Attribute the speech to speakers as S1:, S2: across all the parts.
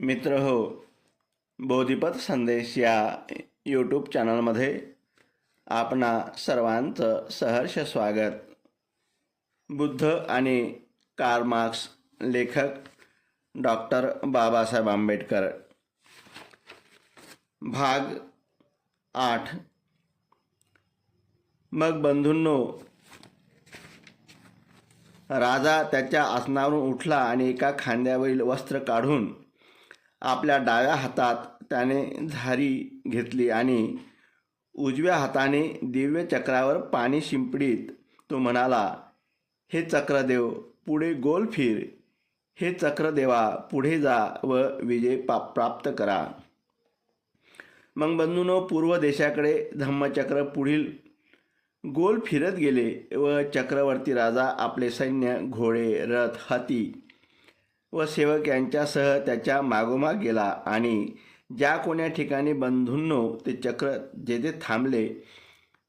S1: मित्र हो बोधिपत संदेश या यूट्यूब चॅनलमध्ये आपणा सर्वांचं सहर्ष स्वागत. बुद्ध आणि कार्ल मार्क्स लेखक डॉक्टर बाबासाहेब आंबेडकर. भाग आठ. मग बंधूंनो राजा त्याच्या आसनावरून उठला आणि एका खांद्यावरील वस्त्र काढून आपल्या डाव्या हातात त्याने झारी घेतली आणि उजव्या हाताने दिव्य चक्रावर पाणी शिंपडीत तो म्हणाला हे चक्रदेव पुढे गोल फिर. हे चक्रदेवा पुढे जा व विजय पा प्राप्त करा. मग बंधूनो पूर्व देशाकडे धम्मचक्र पुढील गोल फिरत गेले व चक्रवर्ती राजा आपले सैन्य घोडे रथ हाती व सेवक यांच्यासह त्याच्या मागोमाग गेला आणि ज्या कोण्या ठिकाणी बंधूंनो ते चक्र जेथे थांबले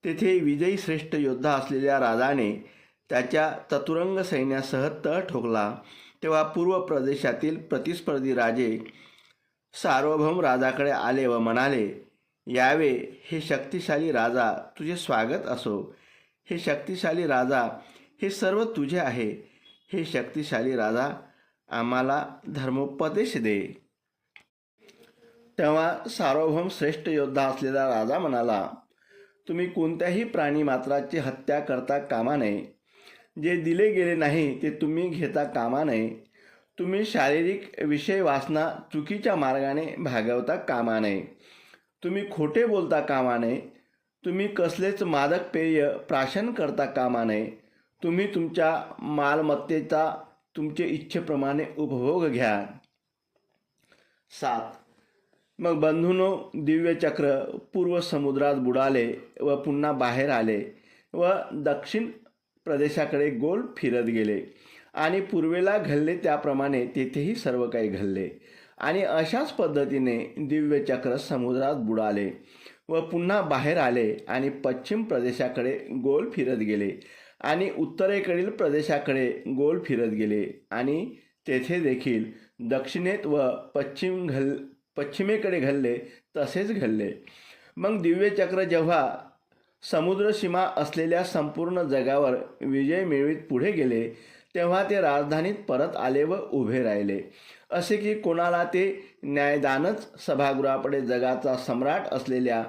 S1: तेथे विजयी श्रेष्ठ योद्धा असलेल्या राजाने त्याच्या चतुरंग सैन्यासह तळ ठोकला. तेव्हा पूर्व प्रदेशातील प्रतिस्पर्धी राजे सार्वभौम राजाकडे आले व म्हणाले यावे हे शक्तिशाली राजा तुझे स्वागत असो. हे शक्तिशाली राजा हे सर्व तुझे आहे. हे शक्तिशाली राजा आम्हाला धर्मोपदेश दे. तेव्हा सार्वभौम श्रेष्ठ योद्धा असलेला राजा म्हणाला तुम्ही कोणत्याही प्राणी मात्राची हत्या करता कामा नये. जे दिले गेले नाही ते तुम्ही घेता कामा नये. तुम्ही शारीरिक विषय वासना चुकीच्या मार्गाने भागवता कामा नये. तुम्ही खोटे बोलता कामा नये. तुम्ही कसलेच मादक पेय प्राशन करता कामा नये. तुम्ही तुमच्या मालमत्तेचा तुमचे इच्छेप्रमाणे उपभोग घ्या. सात. मग बंधूनो दिव्यचक्र पूर्व समुद्रात बुडाले व पुन्हा बाहेर आले व दक्षिण प्रदेशाकडे गोल फिरत गेले आणि पूर्वेला घडले त्याप्रमाणे तेथेही सर्व काही घडले आणि अशाच पद्धतीने दिव्यचक्र समुद्रात बुडाले व पुन्हा बाहेर आले आणि पश्चिम प्रदेशाकडे गोल फिरत गेले. आणि उत्तरेकडील प्रदेशाकडे गोल फिरत गेले आणि तेथे देखील दक्षिणेत व पश्चिम घल पश्चिमेकडे घडले तसेच घडले. मग दिव्यचक्र जेव्हा समुद्रसीमा असलेल्या संपूर्ण जगावर विजय मिळवीत पुढे गेले तेव्हा ते राजधानीत परत आले व उभे राहिले. असे की कोणाला ते न्यायदानच सभागृहापुढे जगाचा सम्राट असलेल्या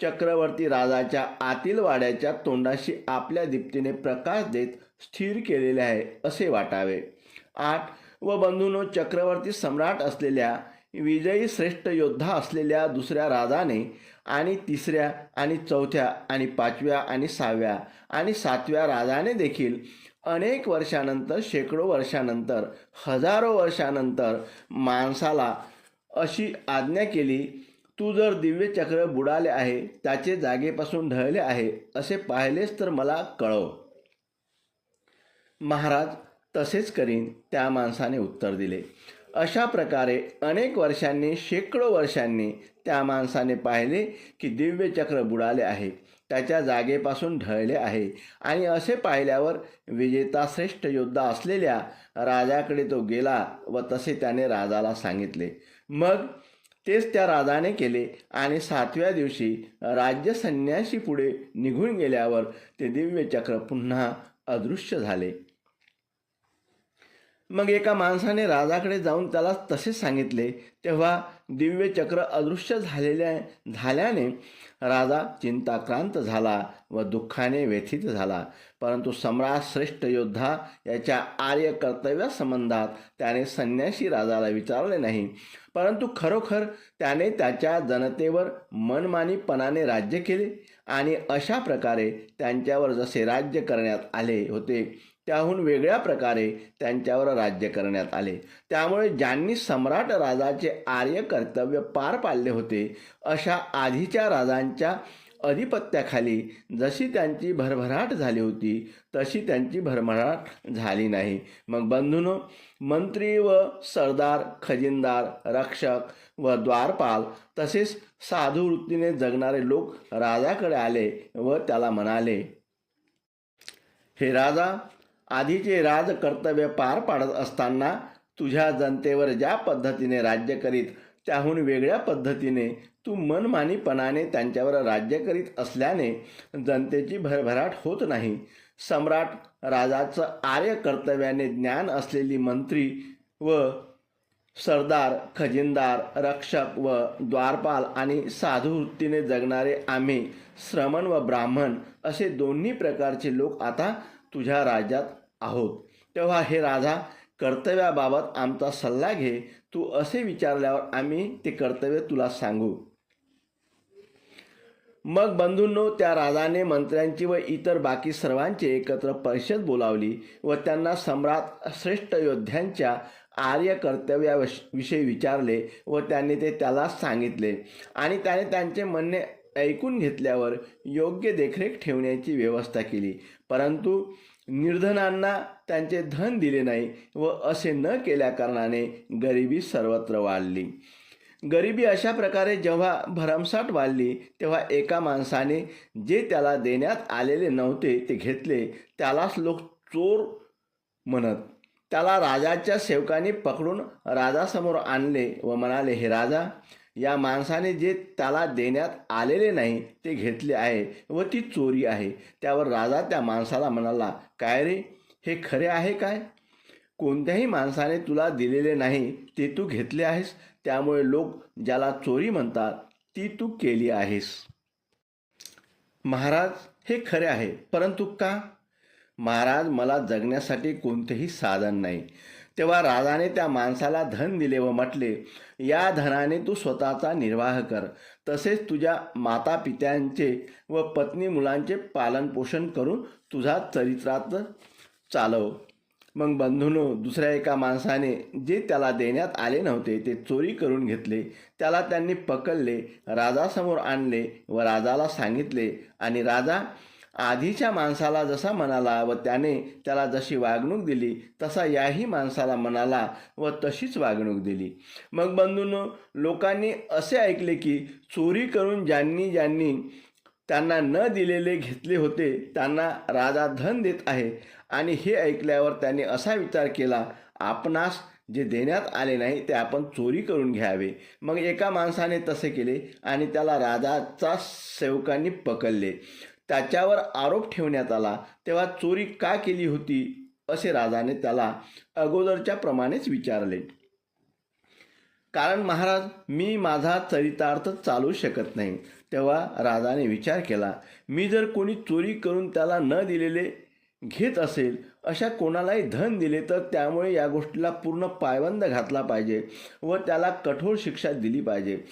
S1: चक्रवर्ती राजाच्या आतील वाड्याच्या तोंडाशी आपल्या दीप्तीने प्रकाश देत स्थिर केलेले आहे असे वाटावे. आठ व बंधूनो चक्रवर्ती सम्राट असलेल्या विजयी श्रेष्ठ योद्धा असलेल्या दुसऱ्या राजाने आणि तिसऱ्या आणि चौथ्या आणि पाचव्या आणि सहाव्या आणि सातव्या राजाने देखील अनेक वर्षानंतर शेकडो वर्षानंतर हजारो वर्षानंतर माणसाला अशी आज्ञा केली तू जर दिव्यचक्र बुडाले आहे त्याचे जागेपासून ढळले आहे असे पाहिलेस तर मला कळव. महाराज तसेच करीन त्या माणसाने उत्तर दिले. अशा प्रकारे अनेक वर्षांनी शेकडो वर्षांनी त्या माणसाने पाहिले की दिव्यचक्र बुडाले आहे त्याच्या जागेपासून ढळले आहे. आणि असे पाहिल्यावर विजेता श्रेष्ठ योद्धा असलेल्या राजाकडे तो गेला व तसे त्याने राजाला सांगितले. मग तेच त्या राजाने केले आणि सातव्या दिवशी राज्य संन्याशी पुढे निघून गेल्यावर ते दिव्यचक्र पुन्हा अदृश्य झाले. मग एका माणसाने राजाकडे जाऊन त्याला तसे सांगितले तेव्हा दिव्य चक्र अदृश्य झालेल्या झाल्याने राजा चिंताक्रांत झाला व दुःखाने व्यथित झाला. परंतु सम्राट श्रेष्ठ योद्धा याच्या आर्य कर्तव्यासंबंधात त्याने संन्यासी राजाला विचारले नाही. परंतु खरोखर त्याने त्याच्या जनतेवर मनमानीपणाने राज्य केले आणि अशा प्रकारे त्यांच्यावर जसे राज्य करण्यात आले होते त्याहून वेगळ्या प्रकारे त्यांच्यावर राज्य करण्यात आले. त्यामुळे ज्यांनी सम्राट राजाचे आर्य कर्तव्य पार पाडले होते अशा आधीच्या राजांच्या अधिपत्याखाली जशी त्यांची भरभराट झाली होती तशी त्यांची भरभराट झाली नाही. मग बंधूनो मंत्री व सरदार खजिनदार रक्षक व द्वारपाल तसेच साधू वृत्तीने जगणारे लोक राजाकडे आले व त्याला म्हणाले हे राजा आधीचे राजकर्तव्य पार पाडत असताना तुझ्या जनतेवर ज्या पद्धतीने राज्य करीत त्याहून वेगळ्या पद्धतीने तू मनमानीपणाने त्यांच्यावर राज्य करीत असल्याने जनतेची भरभराट होत नाही. सम्राट राजाचं आर्य कर्तव्याने ज्ञान असलेली मंत्री व सरदार खजिनदार रक्षक व द्वारपाल आणि साधुवृत्तीने जगणारे आम्ही श्रमण व ब्राह्मण असे दोन्ही प्रकारचे लोक आता तुझ्या राज्यात आहोत. तेव्हा हे राजा कर्तव्याबाबत आमचा सल्ला घे. तू असे विचारल्यावर आम्ही ते कर्तव्य तुला सांगू. मग बंधूंनो त्या राजाने मंत्र्यांची व इतर बाकी सर्वांची एकत्र परिषद बोलावली व त्यांना सम्राट श्रेष्ठ योद्ध्यांच्या आर्य कर्तव्याविषयी विचारले व त्यांनी ते त्याला सांगितले. आणि त्याने त्यांचे म्हणणे ऐकून घेतल्यावर योग्य देखरेख ठेवण्याची व्यवस्था केली. परंतु निर्धनांना त्यांचे धन दिले नाही व असे न केल्या कारणाने गरिबी सर्वत्र वाढली. गरिबी अशा प्रकारे जेव्हा भरमसाट वाढली तेव्हा एका माणसाने जे त्याला देण्यात आलेले नव्हते ते घेतले. त्यालाच लोक चोर म्हणत. त्याला राजाच्या सेवकाने पकडून राजासमोर आणले व म्हणाले हे राजा या माणसाने जे त्याला देण्यात आलेले नाही ते घेतले आहे व ती चोरी आहे. त्यावर राजा त्या माणसाला म्हणाला काय रे? हे खरे आहे काय? कोणत्याही माणसाने तुला दिलेले नाही ते तू घेतले आहेस. त्यामुळे लोक ज्याला चोरी म्हणतात ती तू केली आहेस. महाराज हे खरे आहे परंतु का? महाराज मला जगण्यासाठी कोणतेही साधन नाही. तेव्हा राजाने त्या माणसाला धन दिले व म्हटले या धनाने तू स्वतःचा निर्वाह कर. तसेच तुझ्या माता पित्यांचे व पत्नी मुलांचे पालनपोषण करून तुझा चरित्रात चालव. मग बंधूनो दुसऱ्या एका माणसाने जे त्याला देण्यात आले नव्हते ते चोरी करून घेतले. त्याला त्यांनी पकडले राजासमोर आणले व राजाला सांगितले. आणि राजा आधीच्या माणसाला जसा म्हणाला व त्याने त्याला जशी वागणूक दिली तसा याही माणसाला म्हणाला व तशीच वागणूक दिली. मग बंधूंनो लोकांनी असे ऐकले की चोरी करून ज्यांनी ज्यांनी त्यांना न दिलेले घेतले होते त्यांना राजा धन देत आहे. आणि हे ऐकल्यावर त्यांनी असा विचार केला आपणास जे देण्यात आले नाही ते आपण चोरी करून घ्यावे. मग एका माणसाने तसे केले आणि त्याला राजाचा सेवकांनी पकडले. त्याच्यावर आरोप ठेवण्यात आला तेव्हा चोरी का केली होती? असे राजाने त्याला अगोदरच्या प्रमाणेच विचारले. कारण महाराज मी माझा चरितार्थ चालू शकत नाही. तेव्हा राजाने विचार केला मी जर कोणी चोरी करून त्याला न दिलेले घेत असेल अशा कोणालाही धन दिले तर त्यामुळे या गोष्टीला पूर्ण पायबंद घातला पाहिजे व त्याला कठोर शिक्षा दिली पाहिजे.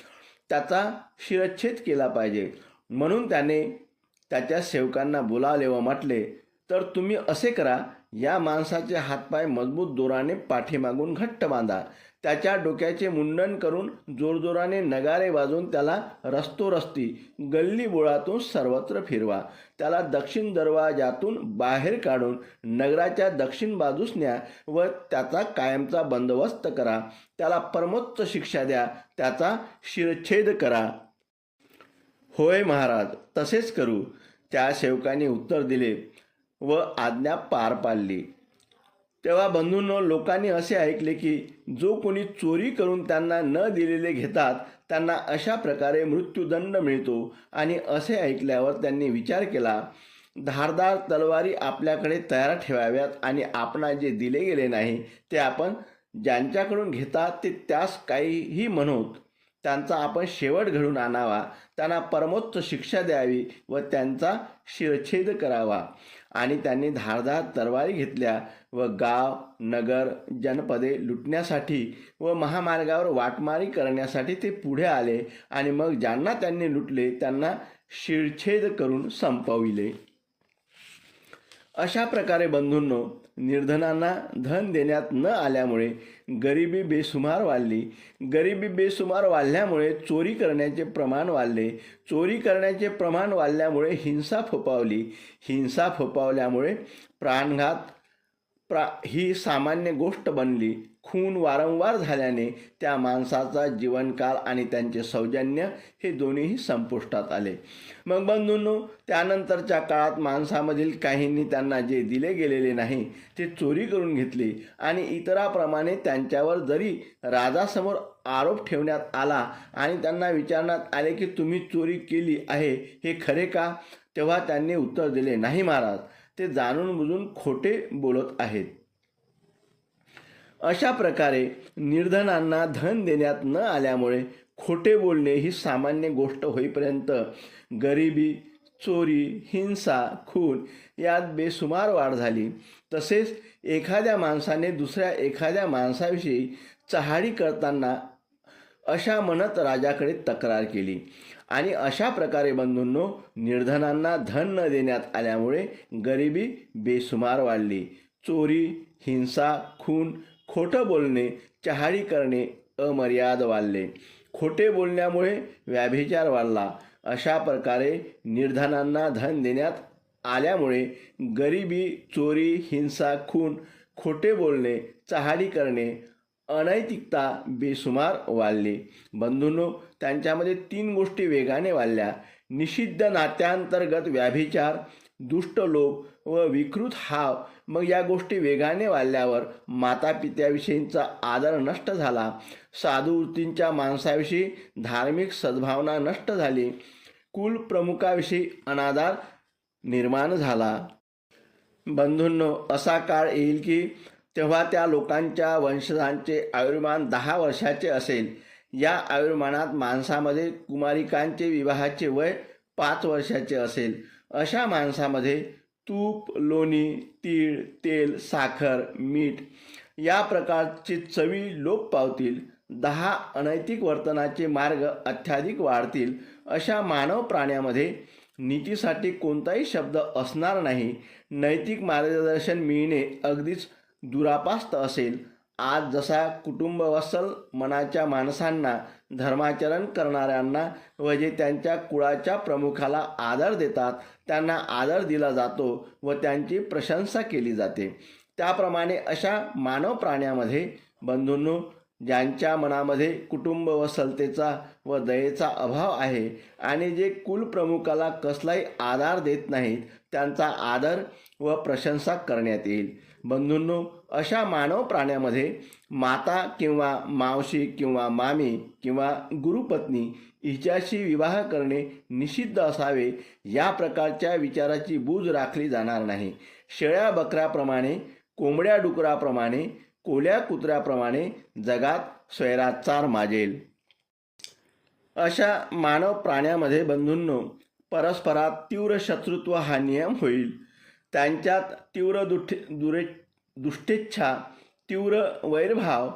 S1: त्याचा शिरच्छेद केला पाहिजे. म्हणून त्याने त्याच्या सेवकांना बोलावले व म्हटले तर तुम्ही असे करा या माणसाचे हातपाय मजबूत दोराने पाठीमागून घट्ट बांधा. त्याच्या डोक्याचे मुंडन करून जोरजोराने नगारे वाजून त्याला रस्तोरस्ती गल्ली बोळातून सर्वत्र फिरवा. त्याला दक्षिण दरवाजातून बाहेर काढून नगराच्या दक्षिण बाजूस न्या व त्याचा कायमचा बंदोबस्त करा. त्याला परमोच्च शिक्षा द्या. त्याचा शिरच्छेद करा. होय महाराज तसेच करू. त्या सेवकाने उत्तर दिले व आज्ञा पार पाडली. तेव्हा बंधूंनो लोकांनी असे ऐकले की जो कोणी चोरी करून त्यांना न दिलेले घेतात त्यांना अशा प्रकारे मृत्यूदंड मिळतो. आणि असे ऐकल्यावर त्यांनी विचार केला धारदार तलवारी आपल्याकडे तयार ठेवाव्यात आणि आपणा जे दिले गेले नाही ते आपण ज्यांच्याकडून घेतात ते त्यास काहीही म्हणोत. त्यांचा आपण शेवट घडून आणावा. त्यांना परमोच्च शिक्षा द्यावी व त्यांचा शिरछेद करावा. आणि त्यांनी धारदार तरवारी घेतल्या व गाव नगर जनपदे लुटण्यासाठी व महामार्गावर वाटमारी करण्यासाठी ते पुढे आले आणि मग ज्यांना त्यांनी लुटले त्यांना शिरछेद करून संपविले. अशा प्रकारे बंधूंनो निर्धनांना धन देण्यात न आल्यामुळे गरिबी बेसुमार वाढली. गरिबी बेसुमार वाढल्यामुळे चोरी करण्याचे प्रमाण वाढले. चोरी करण्याचे प्रमाण वाढल्यामुळे हिंसा फोपावली. हिंसा फोपावल्यामुळे प्राणघात प्रा ही सामान्य गोष्ट बनली. खून वारंवार झाल्याने त्या माणसाचा जीवनकाल आणि त्यांचे सौजन्य हे दोन्हीही संपुष्टात आले. मग बंधूंनो त्यानंतरच्या काळात माणसामधील काहींनी त्यांना जे दिले गेलेले नाही ते चोरी करून घेतले आणि इतराप्रमाणे त्यांच्यावर जरी राजासमोर आरोप ठेवण्यात आला आणि त्यांना विचारण्यात आले की तुम्ही चोरी केली आहे हे खरे का? तेव्हा त्यांनी उत्तर दिले नाही महाराज ते जाणून बुजून खोटे बोलत आहेत. अशा प्रकारे निर्धनांना धन देण्यात न आल्यामुळे खोटे बोलणे ही सामान्य गोष्ट होईपर्यंत गरिबी चोरी हिंसा खून यात बेसुमार वाढ झाली. तसेच एखाद्या माणसाने दुसऱ्या एखाद्या माणसाविषयी चहाडी करताना अशा म्हणत राजाकडे तक्रार केली. आणि अशा प्रकारे बंधूंनो निर्धनांना धन न देण्यात आल्यामुळे गरिबी बेसुमार वाढली. चोरी हिंसा खून खोटं बोलणे चहाडी करणे अमर्याद वाढले. खोटे बोलण्यामुळे व्याभिचार वाढला. अशा प्रकारे निर्धनांना धन देण्यात आल्यामुळे गरिबी चोरी हिंसा खून खोटे बोलणे चहाडी करणे अनैतिकता बेसुमार वाढली. बंधूंनो त्यांच्यामध्ये तीन गोष्टी वेगाने वाढल्या. निषिद्ध नात्यांतर्गत व्याभिचार दुष्ट लोक व विकृत हाव मग या गोष्टी वेगाने वाढल्यावर मातापित्याविषयींचा आदर नष्ट झाला. साधुवृत्तींच्या माणसाविषयी धार्मिक सद्भावना नष्ट झाली. कुल प्रमुखाविषयी अनादार निर्माण झाला. बंधूंनो असा काळ येईल की तेव्हा त्या लोकांच्या वंशजांचे आयुर्मान दहा वर्षाचे असेल. या आयुर्मानात माणसामध्ये कुमारिकांचे विवाहाचे वय पाच वर्षाचे असेल. अशा माणसामध्ये तूप लोणी तीळ तेल साखर मीठ या प्रकारची चवी लोप पावतील दहा अनैतिक वर्तनाचे मार्ग अत्याधिक वाढतील अशा मानव प्राण्यामध्ये नीतीसाठी कोणताही शब्द असणार नाही. नैतिक मार्गदर्शन मिळणे अगदीच दुरापास्त असेल. आज जसा कुटुंबवत्सल मनाच्या माणसांना धर्माचरण करणाऱ्यांना व जे त्यांच्या कुळाच्या प्रमुखाला आदर देतात त्यांना आदर दिला जातो व त्यांची प्रशंसा केली जाते. त्याप्रमाणे अशा मानव प्राण्यामध्ये बंधूंनो ज्यांच्या मनामध्ये कुटुंब वसलतेचा व दयेचा अभाव आहे आणि जे कुलप्रमुखाला कसलाही आधार देत नाहीत त्यांचा आदर व प्रशंसा करण्यात येईल. बंधूंनो अशा मानव प्राण्यामध्ये माता किंवा मावशी किंवा मामी किंवा गुरुपत्नी हिच्याशी विवाह करणे निषिद्ध असावे या प्रकारच्या विचाराची बूज राखली जाणार नाही. शेळ्या बकऱ्याप्रमाणे कोंबड्या डुकराप्रमाणे कोल्या कुत्र्याप्रमाणे जगात स्वैराचार माजेल. अशा मानव प्राण्यामध्ये बंधूंनो परस्परात तीव्र शत्रुत्व हा नियम होईल. त्यांच्यात तीव्र दुठे दुरे दुष्टेच्छा तीव्र वैरभाव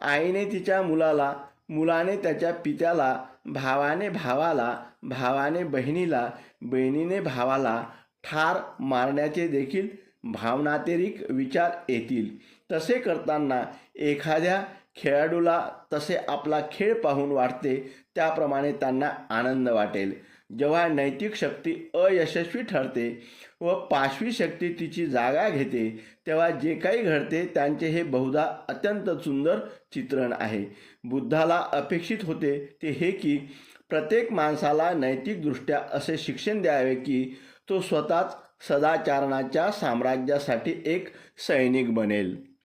S1: आईने तिच्या मुलाला मुलाने त्याच्या पित्याला भावाने भावाला भावाने बहिणीला बहिणीने भावाला ठार मारण्याचे देखील भावनातिरिक विचार येतील. तसे करताना एखाद्या खेळाडूला तसे आपला खेळ पाहून वाटते त्याप्रमाणे त्यांना आनंद वाटेल. जेव्हा नैतिक शक्ती अयशस्वी ठरते व पाशवी शक्ती तिची जागा घेते तेव्हा जे काही घडते त्यांचे हे बहुधा अत्यंत सुंदर चित्रण आहे. बुद्धाला अपेक्षित होते ते हे की प्रत्येक माणसाला नैतिकदृष्ट्या असे शिक्षण द्यावे की तो स्वतःच सदाचारणाच्या साम्राज्यासाठी एक सैनिक बनेल.